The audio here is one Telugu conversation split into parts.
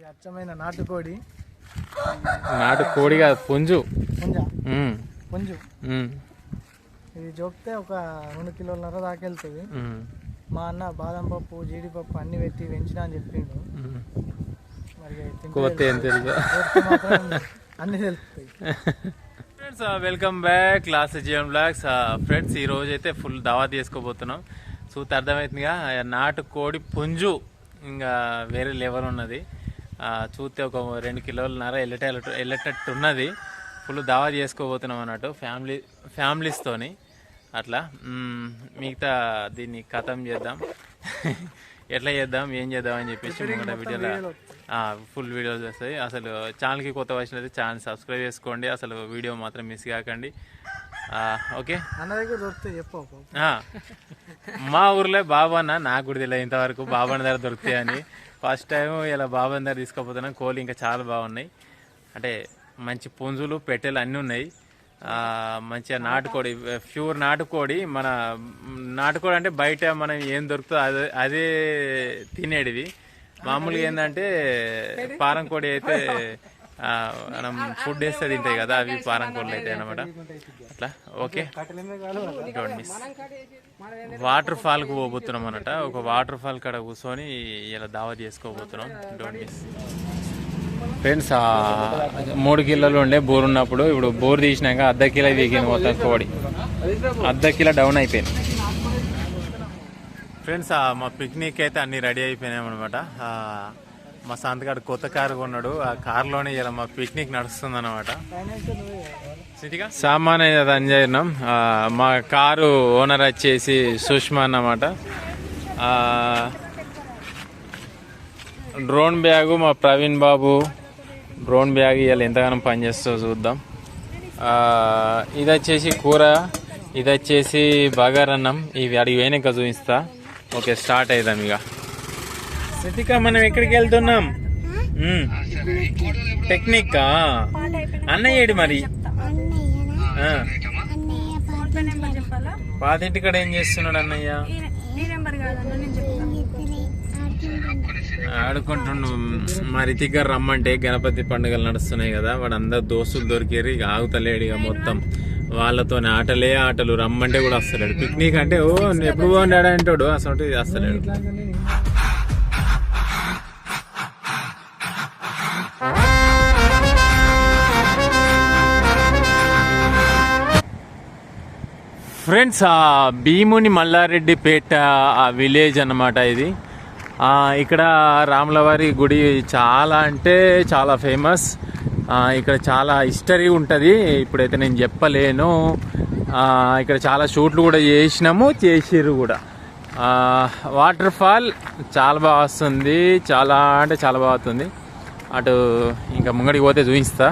ఇది అచ్చమైన నాటుకోడి. నాటు కోడి కాదు పుంజు. పుంజ? ఉమ్, పుంజు. ఉమ్, ఇది చూపితే ఒక రెండు కిలోలన్నర దాకా వెళ్తుంది. ఉమ్, మా అన్న బాదం పప్పు జీడిపప్పు అన్ని పెట్టి పెంచినా అని చెప్పిండు. ఉమ్. మరి తింటే కోతే ఏం తెలుసు కోస్తే మాత్రం అన్ని తెలుస్తాయి. Friends welcome back class GM blogs friends ఈ రోజు అయితే ఫుల్ దావా తీసుకోబోతున్నాం. చూస్తే అర్థమవుతుందిగా నాటు కోడి పుంజు. ఇంకా వేరే లెవెల్ ఉన్నది. చూస్తే ఒక రెండు కిలోలన్నర వెళ్ళట వెళ్ళేటట్టు ఉన్నది ఫుల్ దావా చేసుకోబోతున్నాం అన్నట్టు ఫ్యామిలీ ఫ్యామిలీస్తోని. అట్లా మిగతా దీన్ని ఖతం చేద్దాం. ఎట్లా చేద్దాం ఏం చేద్దాం అని చెప్పేసి ముంగట వీడియోలో ఫుల్ వీడియోస్ వస్తాయి. అసలు ఛానల్కి కొత్త వచ్చినది ఛానల్ సబ్స్క్రైబ్ చేసుకోండి. అసలు వీడియో మాత్రం మిస్ కాకండి. ఓకే? అన్న మా ఊర్లో బాబన్న నాకు కూడా తెలియదు ఇంతవరకు బాబన్న దగ్గర దొరుకుతాయని. ఫస్ట్ టైం ఇలా బాబన్న దగ్గర తీసుకుపోతున్నాం. కోళ్ళు ఇంకా చాలా బాగున్నాయి. అంటే మంచి పుంజులు పెట్టెలు అన్నీ ఉన్నాయి. మంచిగా నాటుకోడి ప్యూర్ నాటుకోడి. మన నాటుకోడి అంటే బయట మనం ఏం దొరుకుతుందో అదే అదే తినేటివి. మామూలుగా ఏంటంటే పారం కోడి అయితే మనం ఫుడ్ వేస్తే తింటాయి కదా అవి పారం కోళ్ళు అయితే అనమాట అట్లా? ఓకే. డోంట్ మిస్ వాటర్ ఫాల్కు పోబోతున్నాం అనట ఒక వాటర్ ఫాల్ కాడ కూర్చొని ఇలా దావా చేసుకోబోతున్నాం. డోంట్ మిస్ ఫ్రెండ్స్ ఆ మూడు కిలోలు ఉండే బోర్ ఉన్నప్పుడు ఇప్పుడు బోర్ తీసినాక అర్ధ కిలో దిగింది మొత్తం కోడి. అర్ధ కిలో డౌన్ అయిపోయింది. ఫ్రెండ్స్ ఆ మా పిక్నిక్ అయితే అన్ని రెడీ అయిపోయినాయి అనమాట మా సంతగాడు కొత్త కారు కొన్నాడు. ఆ కారులోనే ఇలా మా పిక్నిక్ నడుస్తుంది అనమాట సామాన్ అయితే రన్ చేయడం మా కారు ఓనర్ వచ్చేసి సుష్మా అన్నమాట. డ్రోన్ బ్యాగు మా ప్రవీణ్ బాబు. డ్రోన్ బ్యాగ్ ఇవాళ ఎంతగానో పనిచేస్తో చూద్దాం. ఇది వచ్చేసి కూర ఇది వచ్చేసి బగారన్నం ఇవి అడిగి పోయినాక చూపిస్తా. ఓకే స్టార్ట్ అవుదాం ఇక. శృతిక మనం ఎక్కడికి వెళ్తున్నాం? టెక్నిక్ అన్నయ్యడు మరి? పాతింటి కాడ ఏం చేస్తున్నాడు అన్నయ్య? ఆడుకుంటుండు. మా గారు రమ్మంటే గణపతి పండుగలు నడుస్తున్నాయి కదా వాడు అందరు దోస్తులు దొరికేరు ఇక ఆగుతలేడు ఇక మొత్తం. వాళ్ళతో ఆటలే ఆటలు రమ్మంటే కూడా వస్తలేడు. పిక్నిక్ అంటే ఓ ఎప్పుడు బాగుండాడు అంటాడు అసలు వస్తలేడు ఫ్రెండ్స్ ఆ భీముని మల్లారెడ్డిపేట ఆ విలేజ్ అనమాట ఇది. ఇక్కడ రాములవారి గుడి చాలా అంటే చాలా ఫేమస్. ఇక్కడ చాలా హిస్టరీ ఉంటుంది. ఇప్పుడైతే నేను చెప్పలేను. ఇక్కడ చాలా షూట్లు కూడా చేసినాము చేసిర్రు కూడా. వాటర్ ఫాల్ చాలా బాగా వస్తుంది. చాలా అంటే చాలా బాగా వస్తుంది. అటు ఇంకా ముంగడికి పోతే చూపిస్తా.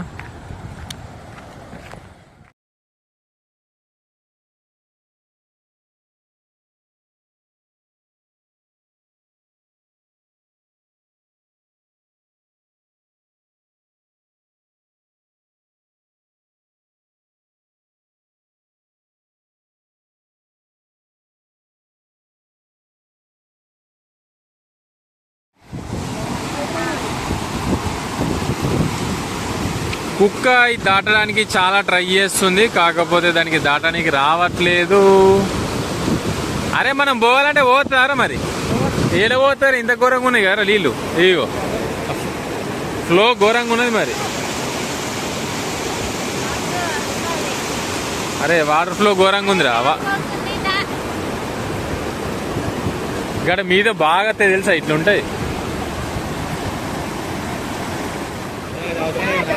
కుక్క ఇది దాటడానికి చాలా ట్రై చేస్తుంది. కాకపోతే దానికి దాటడానికి రావట్లేదు. అరే మనం పోవాలంటే పోతారా మరి? ఏడ పోతారు? ఇంత ఘోరంగా ఉన్నాయి కదా నీళ్ళు ఇగో ఫ్లో ఘోరంగా ఉన్నది మరి. అరే వాటర్ ఫ్లో ఘోరంగా ఉందిరా. ఇక్కడ మీద బాగా తెలుసా ఇట్లుంటాయి.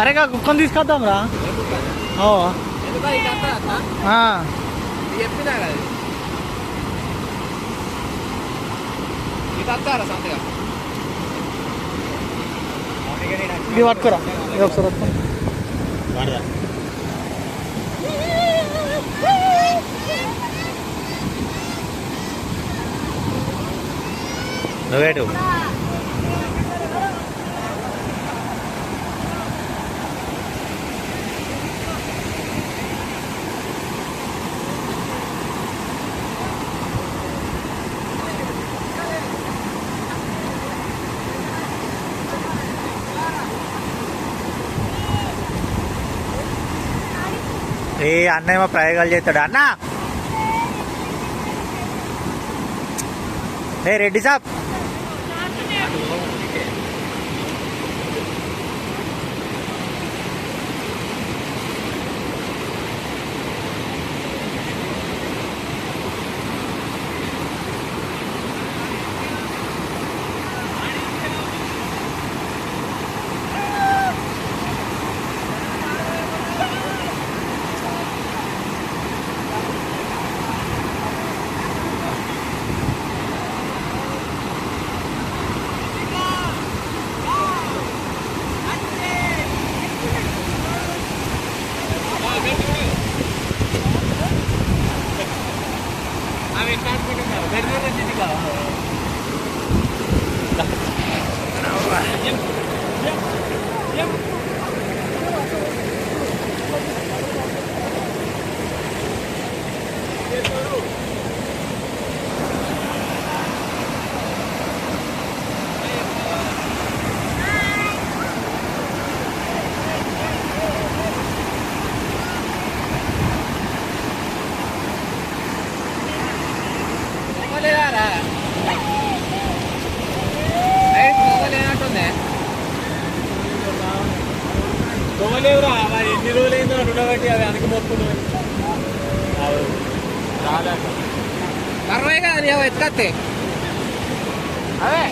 అరే కా కుక్కని తీసుకొద్దాం రా. ఓ. ఇది వస్తారా ఇది పట్టుకోరా. ఇది ఒకసారి పట్టుకో. నువ్వేటు? ఏ అన్నేమో ప్రయోగాలు చేస్తాడు. అన్నా! ఏ రెడ్డి సాబ్ తోలేవురా మరి ఎత్తే అవే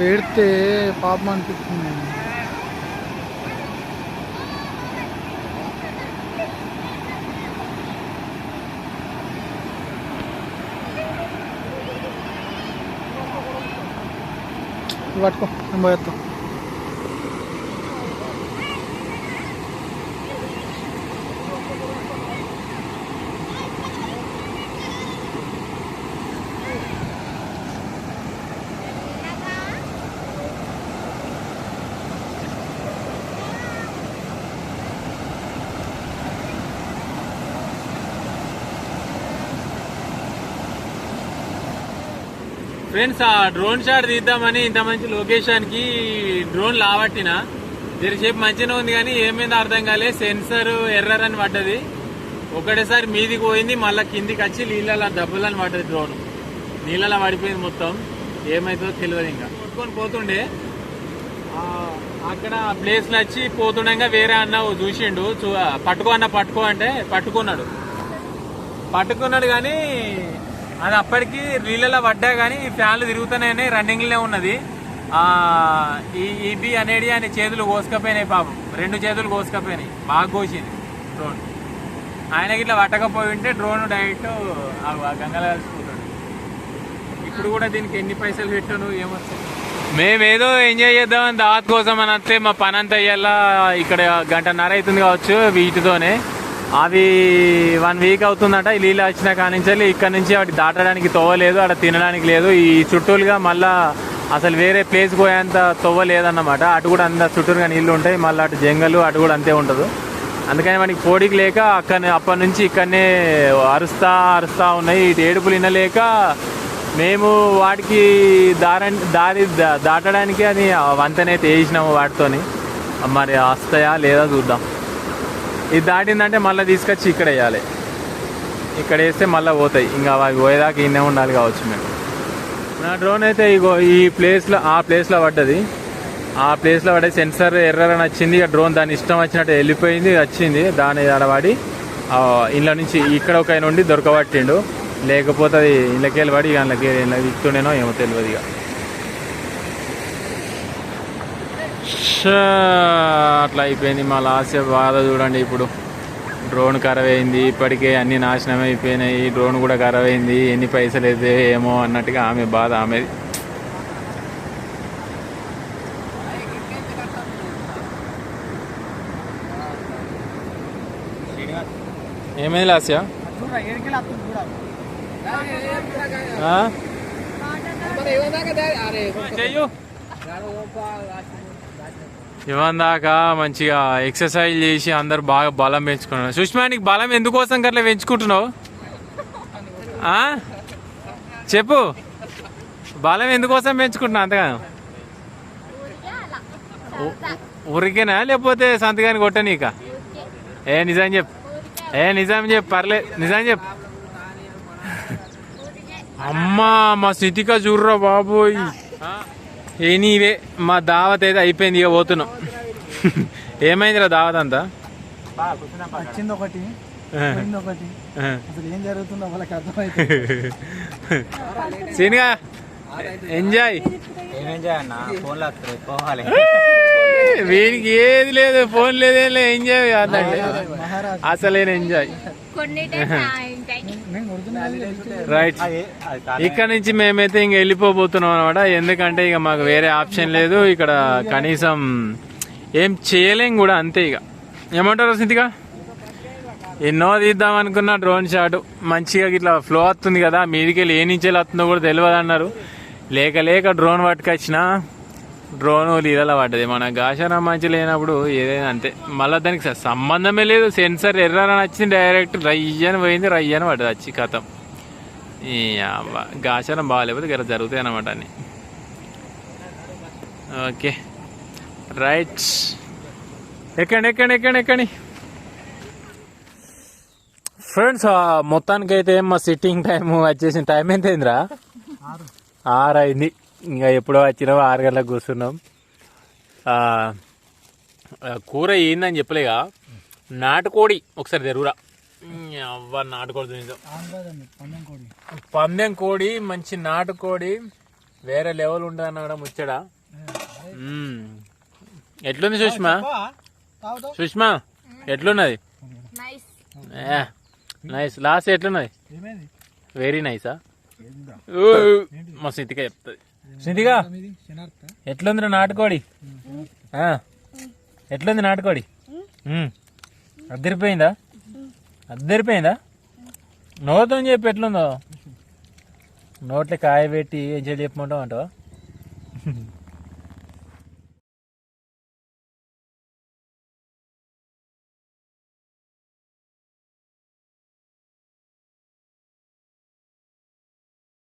అవి ఏడితే పాపం అనిపిస్తుంది ఇవి పట్టుకో నేను పోయేస్తా ఫ్రెండ్స్ ఆ డ్రోన్ షాట్ తీద్దామని ఇంత మంచి లొకేషన్కి డ్రోన్ లావట్టిన జరిసేపు మంచిగా ఉంది కానీ ఏమైందో అర్థం కాలేదు. సెన్సర్ ఎర్రర్ అని పడ్డది. ఒకటేసారి మీదికి పోయింది మళ్ళీ కిందికి వచ్చి నీళ్ళ దెబ్బలని పడ్డది డ్రోన్. నీళ్ళలో పడిపోయింది మొత్తం. ఏమైతుందో తెలియదు ఇంకా. కొట్టుకొని పోతుండే. అక్కడ ప్లేస్ వచ్చి పోతుండగా వేరే అన్న చూసిండు. చూ పట్టుకో అన్న పట్టుకో అంటే పట్టుకున్నాడు. పట్టుకున్నాడు కానీ అది అప్పటికి నీళ్ళలో పడ్డా కానీ ఫ్యాన్లు తిరుగుతూనే రన్నింగ్లోనే ఉన్నది. ఈ ఇబి అనేది ఆయన చేతులు కోసుకపోయినాయి పాపం. రెండు చేతులు కోసుకపోయినాయి. బాగా కోసింది డ్రోన్. ఆయనకి ఇట్లా పట్టకపోయి ఉంటే డ్రోన్ డైరెక్ట్ ఆ గంగలో ఇప్పుడు కూడా దీనికి ఎన్ని పైసలు పెట్టాను ఏమొస్తాయి మేమేదో ఎంజాయ్ చేద్దామని దావత్ కోసం అని వస్తే మా పని అంతా అయ్యేలా ఇక్కడ గంటన్నర అవుతుంది కావచ్చు వీటితోనే. అవి వన్ వీక్ అవుతుందట. ఈ నీళ్ళు వచ్చిన కానించి ఇక్కడ నుంచి వాటి దాటడానికి తవ్వలేదు అక్కడ తినడానికి లేదు. ఈ చుట్టూలుగా మళ్ళా అసలు వేరే ప్లేస్ పోయేంత తవ్వ లేదన్నమాట అటు కూడా అంత చుట్టూరుగా నీళ్ళు ఉంటాయి మళ్ళీ అటు జంగలు అటు కూడా అంతే ఉంటుంది. అందుకని మనకి పోడికి లేక అక్కడ అప్పటి నుంచి ఇక్కడనే అరుస్తా అరుస్తా ఉన్నాయి. ఇటు ఏడుపులు వినలేక మేము వాటికి దార దారి దాటడానికి అని వంతనైతే వేసినాము వాటితోని. మరి వస్తాయా లేదా చూద్దాం. ఇది దాటిందంటే మళ్ళీ తీసుకొచ్చి ఇక్కడ వేయాలి. ఇక్కడ వేస్తే మళ్ళీ పోతాయి. ఇంకా అవి పోయేదాకా ఇన్నే ఉండాలి కావచ్చు మేము. నా డ్రోన్ అయితే ఇగో ఈ ప్లేస్లో ఆ ప్లేస్లో పడ్డది. ఆ ప్లేస్లో పడే సెన్సర్ ఎర్రర్ అని వచ్చింది. ఇక డ్రోన్ దాని ఇష్టం వచ్చినట్టు వెళ్ళిపోయింది వచ్చింది. దాని ఆడవాడి ఇంట్లో నుంచి ఇక్కడ ఒక ఆయన ఉండి దొరకబట్టిండు. లేకపోతే అది వెళ్ళి పడి ఇక అందులోకి ఇళ్ళ ఇస్తుండేనో ఏమో తెలియదు ఇక. అట్లా అయిపోయింది మా లాస్ట్ బాధ చూడండి ఇప్పుడు. డ్రోన్ ఖరాబ్ అయింది ఇప్పటికే అన్ని నాశనం అయిపోయినాయి. డ్రోన్ కూడా ఖరాబ్ అయింది ఎన్ని పైసలు అయితే ఏమో అన్నట్టుగా ఆమె బాధ ఆమెది ఏమైంది లాస్యా? చెయ్యు. ఇవన్ దాకా మంచిగా ఎక్సర్సైజ్ చేసి అందరు బాగా బలం పెంచుకున్నారు. సుష్మా నీకు బలం ఎందుకోసం గట్లా పెంచుకుంటున్నావు? చెప్పు. బలం ఎందుకోసం పెంచుకుంటున్నావు అంతగా? ఊరికేనా? లేకపోతే సంతకాన్ని కొట్టనీక? ఏ నిజం చెప్పు. ఏ నిజం చెప్పు పర్లేదు. నిజం చెప్పు. అమ్మా మా స్థితిగా చూర్రా బాబోయ్. ఏ నీవే మా దావత్ అయితే అయిపోయింది ఇక పోతున్నాం. ఏమైందిరా దావత్ అంతా? వచ్చింది ఒకటి. అసలు ఏం జరుగుతుందో వాళ్ళకి అర్థమైతే సీన్గా ఎంజాయ్. వీనికి ఏది లేదు ఫోన్ లేదేం లేదు ఎంజాయ్ అసలేని ఎంజాయ్. రైట్. ఇక్కడ నుంచి మేమైతే ఇంక వెళ్ళిపోబోతున్నాం అనమాట ఎందుకంటే ఇక మాకు వేరే ఆప్షన్ లేదు. ఇక్కడ కనీసం ఏం చేయలేం కూడా అంతే ఇక. ఏమంటారు సింతిగా ఎన్నో తీద్దాం అనుకున్న డ్రోన్ షాట్ మంచిగా ఇట్లా ఫ్లో వస్తుంది కదా. మీదికి వెళ్ళి ఏ నుంచి వెళ్ళి వస్తుందో కూడా తెలియదు అన్నారు. లేక లేక డ్రోన్ పట్టుకొచ్చిన డ్రోన్ లీలలో పడ్డది. మన గాషాన మంచి లేనప్పుడు ఏదైనా అంతే. మళ్ళీ దానికి సంబంధమే లేదు. సెన్సర్ ఎర్రని వచ్చింది డైరెక్ట్. రయ్యని పోయింది రయ్యని పడ్డది వచ్చి కథం. ఈ అవ్వ బాగాలేకపోతే ఇక్కడ జరుగుతాయి అన్నమాట అని ఓకే. రైట్. ఎక్కండి ఎక్కండి ఎక్కండి ఎక్కండి. ఫ్రెండ్స్ మొత్తానికి అయితే మా సిట్టింగ్ టైం వచ్చేసిన టైం ఎంత అయిందిరా ఆరు అయింది. ఇంకా ఎప్పుడో వచ్చినావు ఆరు గంటలకు కూర్చున్నాం. కూర ఏందని చెప్పలేగా. నాటుకోడి ఒకసారి తెరువురా. అవ్వ నాటుకోడి ఆంధ్రాదండి పందెం కోడి. మంచి నాటుకోడి వేరే లెవెల్ ఉంటుంది అన్న ముచ్చడా. ఎట్లుంది సుష్మా? సుష్మా ఎట్లున్నది? నైస్ లాస్ట్ ఎట్లున్నది? వెరీ నైసా ఏందిరా? మా సింతిక చెప్తుంది. శనార్థ. ఎట్లుంది నాటుకోడి? ఎట్లుంది నాటుకోడి. అద్దరిపోయిందా? అద్దరిపోయిందా? నోతో చెప్పి ఎట్లుందో? నోట్లో కాయ పెట్టి ఏం చేయాలి చెప్పమంటావు అంటావా?